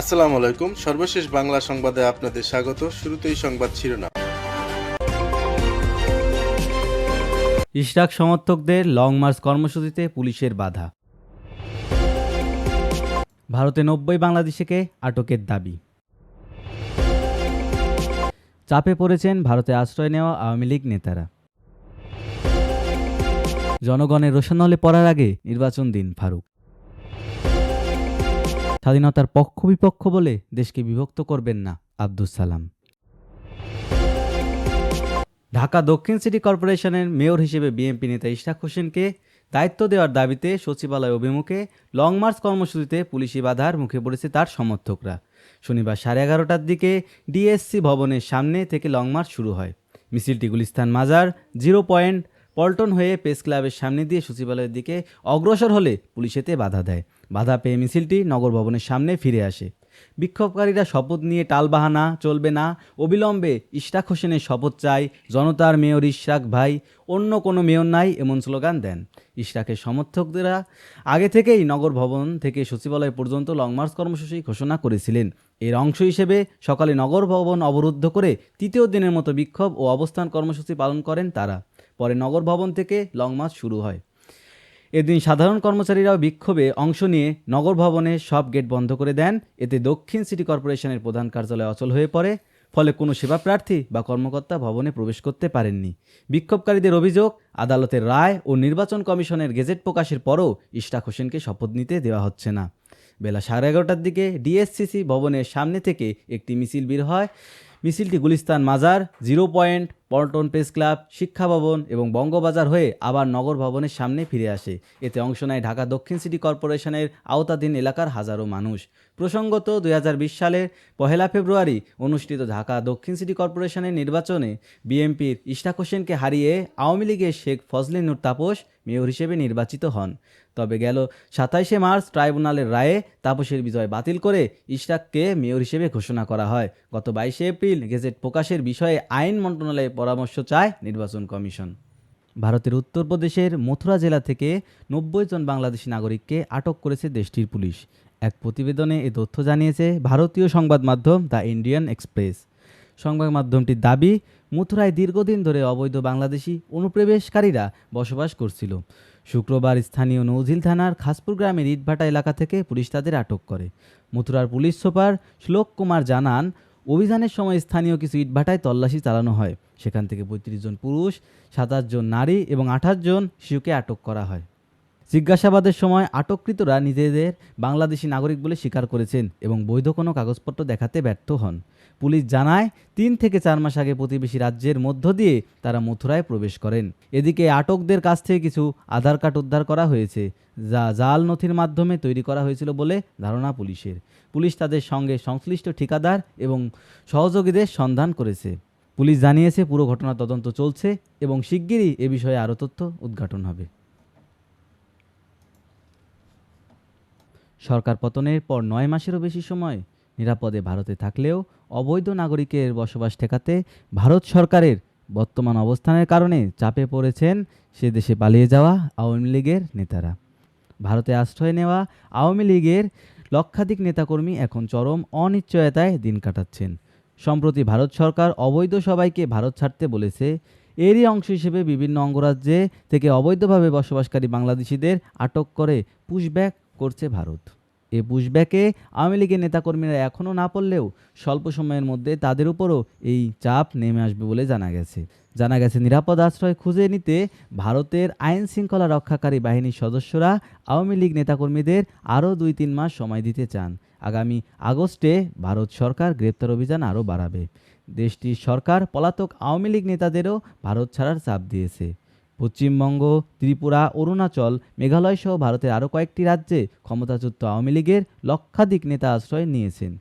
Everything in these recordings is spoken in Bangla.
আসসালামু আলাইকুম। সর্বশেষ বাংলা সংবাদে আপনাদের স্বাগত। শুরুতেই সংবাদ শিরোনাম। ইশরাক সমর্থকদের লং মার্চ কর্মসূচিতে পুলিশের বাধা। ভারতে নব্বই বাংলাদেশিকে আটকের দাবি। চাপে পড়েছেন ভারতে আশ্রয় নেওয়া আওয়ামী লীগ নেতারা। জনগণের রোশানলে পড়ার আগে নির্বাচন দিন ফারুক। স্বাধীনতার পক্ষ বিপক্ষ বলে দেশকে বিভক্ত করবেন না আব্দুস সালাম। ঢাকা দক্ষিণ সিটি কর্পোরেশনের মেয়র হিসেবে বিএনপি নেতা ইশরাক হোসেনকে দায়িত্ব দেওয়ার দাবিতে সচিবালয় অভিমুখে লং মার্চ কর্মসূচিতে পুলিশি বাধার মুখে পড়েছে তার সমর্থকরা। শনিবার সাড়ে এগারোটার দিকে ডিএসসি ভবনের সামনে থেকে লং মার্চ শুরু হয়। মিছিলটি গুলিস্তান মাজার জিরো পয়েন্ট পল্টন হয়ে প্রেস ক্লাবের সামনে দিয়ে সচিবালয়ের দিকে অগ্রসর হলে পুলিশেতে বাধা দেয়। বাধা পেয়ে মিছিলটি নগর ভবনের সামনে ফিরে আসে। বিক্ষোভকারীরা শপথ নিয়ে টালবাহানা, চলবে না। অবিলম্বে ইশরাক হোসেনের শপথ চাই জনতার মেয়র ইশরাক ভাই। অন্য কোনো মেয়র নাই, এমন স্লোগান দেন। ইশরাকের সমর্থকরা আগে থেকেই নগর ভবন থেকে সচিবালয় পর্যন্ত লং মার্চ কর্মসূচি ঘোষণা করেছিলেন। এর অংশ হিসেবে সকালে নগর ভবন অবরুদ্ধ করে তৃতীয় দিনের মতো বিক্ষোভ ও অবস্থান কর্মসূচি পালন করেন তারা। পরে নগর ভবন থেকে লং মার্চ শুরু হয়। এদিন সাধারণ কর্মচারীরাও বিক্ষোভে অংশ নিয়ে নগর ভবনে সব গেট বন্ধ করে দেন। এতে দক্ষিণ সিটি কর্পোরেশনের প্রধান কার্যালয় অচল হয়ে পড়ে। ফলে কোনো সেবা প্রার্থী বা কর্মকর্তা ভবনে প্রবেশ করতে পারেননি। বিক্ষোভকারীদের অভিযোগ, আদালতের রায় ও নির্বাচন কমিশনের গেজেট প্রকাশের পরও ইশরাক হোসেনকে শপথ নিতে দেওয়া হচ্ছে না। বেলা সাড়ে এগারোটার দিকে ডিএসসিসি ভবনের সামনে থেকে একটি মিছিল বের হয়। মিছিলটি গুলিস্তান মাজার zero point Paltan press club, Shiksha Bhaban এবং বঙ্গবাজার হয়ে আবার নগর ভবনের সামনে ফিরে আসে। এতে অংশ নেয় ঢাকা দক্ষিণ সিটি কর্পোরেশনের আওতাধীন এলাকার হাজারো মানুষ। প্রসঙ্গত দু হাজার বিশ সালের পহেলা ফেব্রুয়ারি অনুষ্ঠিত ঢাকা দক্ষিণ সিটি কর্পোরেশনের নির্বাচনে বিএনপির ইশরাক হোসেনকে হারিয়ে আওয়ামী লীগের শেখ ফজলে নূর তাপস মেয়র হিসেবে নির্বাচিত হন। তবে গেল সাতাইশে মার্চ ট্রাইব্যুনালের রায়ে তাপসের বিজয় বাতিল করে ইশরাককে মেয়র হিসেবে ঘোষণা করা হয়। গত বাইশে এপ্রিল গেজেট প্রকাশের বিষয়ে আইন মন্ত্রণালয়ের পরামর্শ চায় নির্বাচন কমিশন। ভারতের উত্তরপ্রদেশের মথুরা জেলা থেকে নব্বই জন বাংলাদেশি নাগরিককে আটক করেছে দেশটির পুলিশ। এক প্রতিবেদনে এ তথ্য জানিয়েছে, ভারতীয় সংবাদ মাধ্যম দ্য ইন্ডিয়ান এক্সপ্রেস। সংবাদ মাধ্যমটির দাবি, মথুরায় দীর্ঘদিন ধরে অবৈধ বাংলাদেশি অনুপ্রবেশকারীরা বসবাস করছিল। শুক্রবার স্থানীয় নৌঝিল থানার খাসপুর গ্রামের ইটভাটা এলাকা থেকে পুলিশ তাদের আটক করে। মথুরার পুলিশ সুপার শ্লোক কুমার জানান অভিযানের সময় স্থানীয় কিছু ইটভাটায় তল্লাশি চালানো হয়। সেখান থেকে পঁয়ত্রিশ জন পুরুষ, সাতাশ জন নারী এবং আঠাশ জন শিশুকে আটক করা হয়। জিজ্ঞাসাবাদের সময় আটককৃতরা নিজেদের বাংলাদেশি নাগরিক বলে স্বীকার করেছেন এবং বৈধ কোনো কাগজপত্র দেখাতে ব্যর্থ হন। পুলিশ জানায়, তিন থেকে চার মাস আগে প্রতিবেশী রাজ্যের মধ্য দিয়ে তারা মথুরায় প্রবেশ করেন। এদিকে আটকদের কাছ থেকে কিছু আধার কার্ড উদ্ধার করা হয়েছে, যা জাল নথির মাধ্যমে তৈরি করা হয়েছিল বলে ধারণা পুলিশের। পুলিশ তাদের সঙ্গে সংশ্লিষ্ট ঠিকাদার এবং সহযোগীদের সন্ধান করেছে। পুলিশ জানিয়েছে, পুরো ঘটনা তদন্ত চলছে এবং শিগগিরই এ বিষয়ে আরও তথ্য উদ্ঘাটন হবে। সরকার পতনের পর নয় মাসেরও বেশি সময় নিরাপদে ভারতে থাকলেও অবৈধ নাগরিকের বসবাস ঠেকাতে ভারত সরকারের বর্তমান অবস্থানের কারণে চাপে পড়েছেন সে দেশে পালিয়ে যাওয়া আওয়ামী লীগের নেতারা। ভারতে আশ্রয় নেওয়া আওয়ামী লীগের লক্ষাধিক নেতাকর্মী এখন চরম অনিশ্চয়তায় দিন কাটাচ্ছেন। সম্প্রতি ভারত সরকার অবৈধ সবাইকে ভারত ছাড়তে বলেছে। এরই অংশ হিসেবে বিভিন্ন অঙ্গরাজ্যে থেকে অবৈধভাবে বসবাসকারী বাংলাদেশিদের আটক করে পুশব্যাক করছে ভারত। এ পুশব্যাকে আওয়ামী লীগের নেতাকর্মীরা এখনও না পড়লেও স্বল্প সময়ের মধ্যে তাদের উপরও এই চাপ নেমে আসবে বলে জানা গেছে। জানা গেছে, নিরাপদ আশ্রয় খুঁজে নিতে ভারতের আইন শৃঙ্খলা রক্ষাকারী বাহিনীর সদস্যরা আওয়ামী লীগ নেতাকর্মীদের আরও দুই তিন মাস সময় দিতে চান। আগামী আগস্টে ভারত সরকার গ্রেপ্তার অভিযান আরও বাড়াবে। দেশটির সরকার পলাতক আওয়ামী লীগ নেতাদেরও ভারত ছাড়ার চাপ দিয়েছে। পশ্চিমবঙ্গ, ত্রিপুরা, অরুণাচল মেঘালয় সহ ভারতের আরও কয়েকটি রাজ্যে ক্ষমতাচ্যুত আওয়ামী লীগের লক্ষাধিক নেতা আশ্রয় নিয়েছেন।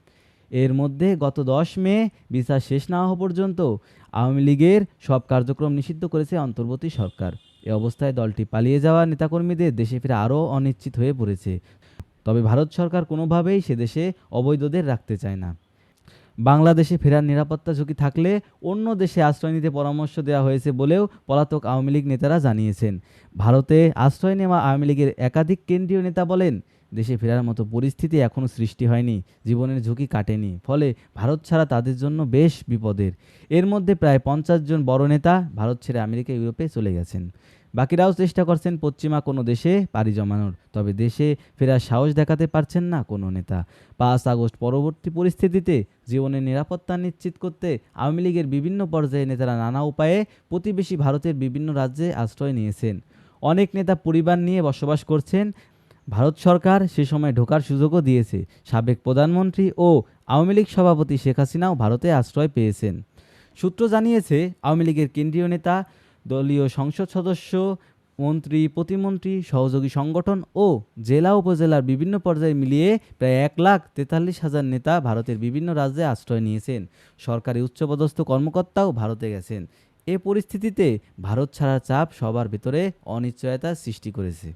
এর মধ্যে গত দশ মে বিচার শেষ না হওয়া পর্যন্ত আওয়ামী লীগের সব কার্যক্রম নিষিদ্ধ করেছে অন্তর্বর্তী সরকার। এ অবস্থায় দলটি পালিয়ে যাওয়া নেতাকর্মীদের দেশে ফিরে আরও অনিশ্চিত হয়ে পড়েছে। তবে ভারত সরকার কোনোভাবেই সে দেশে অবৈধদের রাখতে চায় না। বাংলাদেশে ফেরার নিরাপত্তা ঝুঁকি থাকলে অন্য দেশে আশ্রয় নিতে পরামর্শ দেওয়া হয়েছে বলেও পলাতক আওয়ামী লীগ নেতারা জানিয়েছেন। ভারতে আশ্রয় নেওয়া আওয়ামী লীগের একাধিক কেন্দ্রীয় নেতা বলেন, দেশে ফেরার মতো পরিস্থিতি এখনও সৃষ্টি হয়নি। জীবনের ঝুঁকি কাটেনি। ফলে ভারত ছাড়া তাদের জন্য বেশ বিপদের। এর মধ্যে প্রায় পঞ্চাশ জন বড় নেতা ভারত ছেড়ে আমেরিকা, ইউরোপে চলে গেছেন। বাকিরাও চেষ্টা করছেন পশ্চিমা কোনো দেশে পাড়ি জমানোর, তবে দেশে ফেরার সাহস দেখাতে পারছেন না কোনো নেতা। পাঁচ আগস্ট পরবর্তী পরিস্থিতিতে জীবনের নিরাপত্তা নিশ্চিত করতে আওয়ামী লীগের বিভিন্ন পর্যায়ে নেতারা নানা উপায়ে প্রতিবেশী ভারতের বিভিন্ন রাজ্যে আশ্রয় নিয়েছেন। অনেক নেতা পরিবার নিয়ে বসবাস করছেন। ভারত সরকার সে সময় ঢোকার সুযোগও দিয়েছে। সাবেক প্রধানমন্ত্রী ও আওয়ামী লীগ সভাপতি শেখ হাসিনাও ভারতে আশ্রয় পেয়েছেন। সূত্র জানিয়েছে, আওয়ামী লীগের কেন্দ্রীয় নেতা দলীয় সংসদ সদস্য, মন্ত্রী, প্রতিমন্ত্রী, সহযোগী সংগঠন ও জেলা উপজেলার বিভিন্ন পর্যায়ে মিলিয়ে প্রায় এক লাখ তেতাল্লিশ হাজার নেতা ভারতের বিভিন্ন রাজ্যে আশ্রয় নিয়েছেন। সরকারি উচ্চপদস্থ কর্মকর্তাও ভারতে গেছেন। এ পরিস্থিতিতে ভারত ছাড়ার চাপ সবার ভেতরে অনিশ্চয়তা সৃষ্টি করেছে।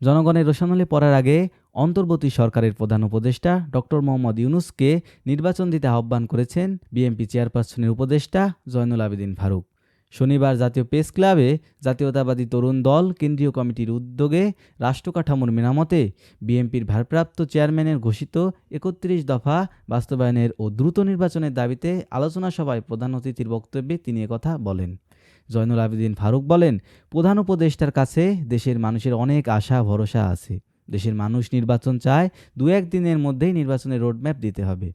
জনগণের রোশানলে পড়ার আগে অন্তর্বর্তী সরকারের প্রধান উপদেষ্টা ডক্টর মোহাম্মদ ইউনুসকে নির্বাচন দিতে আহ্বান করেছেন বিএনপি চেয়ারপারসনের উপদেষ্টা জয়নুল আবেদিন ফারুক। শনিবার জাতীয় প্রেস ক্লাবে জাতীয়তাবাদী তরুণ দল কেন্দ্রীয় কমিটির উদ্যোগে রাষ্ট্রকাঠামোর মেরামতে বিএনপির ভারপ্রাপ্ত চেয়ারম্যানের ঘোষিত একত্রিশ দফা বাস্তবায়নের ও দ্রুত নির্বাচনের দাবিতে আলোচনা সভায় প্রধান অতিথির বক্তব্যে তিনি একথা বলেন। জয়নুল আবেদিন ফারুক বলেন, প্রধান উপদেষ্টার কাছে দেশের মানুষের অনেক আশা, ভরসা আছে। দেশের মানুষ নির্বাচন চায় দু এক দিনের মধ্যেই নির্বাচনের রোডম্যাপ দিতে হবে।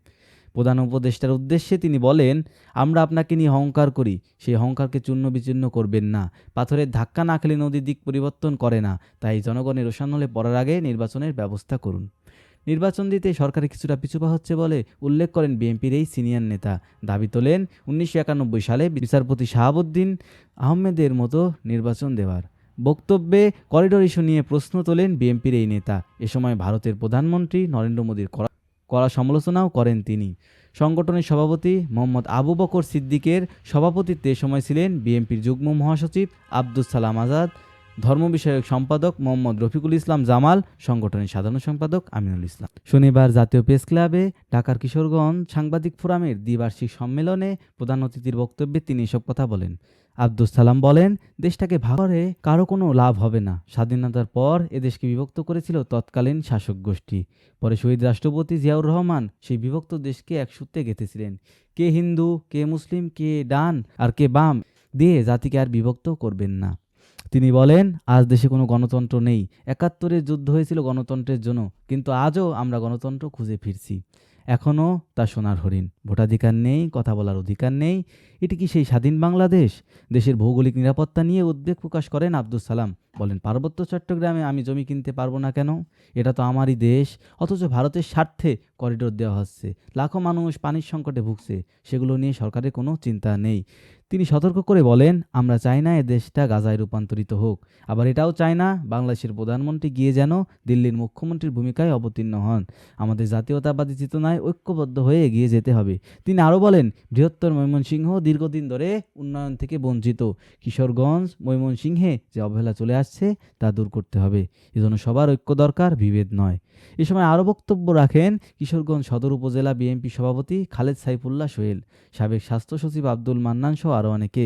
প্রধান উপদেষ্টার উদ্দেশ্যে তিনি বলেন, আমরা আপনাকে নিয়ে অহংকার করি, সেই অহংকারকে চূর্ণ বিচূর্ণ করবেন না। পাথরের ধাক্কা না খেলে নদীর দিক পরিবর্তন করে না। তাই জনগণের রোশানলে পড়ার আগে নির্বাচনের ব্যবস্থা করুন। নির্বাচন দিতে সরকারে কিছুটা পিছুপা হচ্ছে বলে উল্লেখ করেন বিএনপির এই সিনিয়র নেতা। দাবি তোলেন, উনিশশো একানব্বই সালে বিচারপতি শাহাবুদ্দিন আহমেদের মতো নির্বাচন দেওয়ার। বক্তব্যে করিডোর ইস্যু নিয়ে প্রশ্ন তোলেন বিএনপির এই নেতা। এ সময় ভারতের প্রধানমন্ত্রী নরেন্দ্র মোদীর করা কড়া সমালোচনাও করেন তিনি। সংগঠনের সভাপতি মোহাম্মদ আবু বকর সিদ্দিকের সভাপতিত্বে এ সময় ছিলেন বিএনপির যুগ্ম মহাসচিব আব্দুস সালাম আজাদ ধর্ম বিষয়ক সম্পাদক মোহাম্মদ রফিকুল ইসলাম জামাল, সংগঠনের সাধারণ সম্পাদক আমিনুল ইসলাম। শনিবার জাতীয় প্রেস ক্লাবে ঢাকার কিশোরগঞ্জ সাংবাদিক ফোরামের দ্বিবার্ষিক সম্মেলনে প্রধান অতিথির বক্তব্যে তিনি এসব কথা বলেন। আব্দুস সালাম বলেন, দেশটাকে ভাগ করে কারও কোনো লাভ হবে না। স্বাধীনতার পর এদেশকে বিভক্ত করেছিল তৎকালীন শাসক গোষ্ঠী। পরে শহীদ রাষ্ট্রপতি জিয়াউর রহমান সেই বিভক্ত দেশকে এক সূত্রে গেঁথেছিলেন। কে হিন্দু, কে মুসলিম, কে ডান আর কে বাম দিয়ে জাতিকে আর বিভক্ত করবেন না। তিনি বলেন, আজ দেশে কোনো গণতন্ত্র নেই। একাত্তরের যুদ্ধ হয়েছিল গণতন্ত্রের জন্য, কিন্তু আজও আমরা গণতন্ত্র খুঁজে ফিরছি। এখনও তা সোনার হরিণ। ভোটাধিকার নেই, কথা বলার অধিকার নেই। এটি কি সেই স্বাধীন বাংলাদেশ? দেশের ভৌগোলিক নিরাপত্তা নিয়ে উদ্বেগ প্রকাশ করেন আব্দুল সালাম। বলেন, পার্বত্য চট্টগ্রামে আমি জমি কিনতে পারব না কেন? এটা তো আমারই দেশ। অথচ ভারতের স্বার্থে করিডোর দেওয়া হচ্ছে। লাখো মানুষ পানির সংকটে ভুগছে। সেগুলো নিয়ে সরকারের কোনো চিন্তা নেই। তিনি সতর্ক করে বলেন, আমরা চাই না এ দেশটা গাজায় রূপান্তরিত হোক। আবার এটাও চাই না বাংলাদেশের প্রধানমন্ত্রী গিয়ে যেন দিল্লির মুখ্যমন্ত্রীর ভূমিকায় অবতীর্ণ হন। আমাদের জাতীয়তাবাদী চেতনায় ঐক্যবদ্ধ হয়ে এগিয়ে যেতে হবে। তিনি আরও বলেন, বৃহত্তর ময়মনসিংহ দীর্ঘদিন ধরে উন্নয়ন থেকে বঞ্চিত। কিশোরগঞ্জ ময়মনসিংহে যে অবহেলা চলে আসছে, তা দূর করতে হবে। এজন্য সবার ঐক্য দরকার, বিভেদ নয়। এ সময় আরও বক্তব্য রাখেন কিশোরগঞ্জ সদর উপজেলা বিএনপি সভাপতি খালেদ সাইফুল্লাহ সোহেল। সাবেক স্বাস্থ্য সচিব আব্দুল মান্নান সহ আরও অনেকে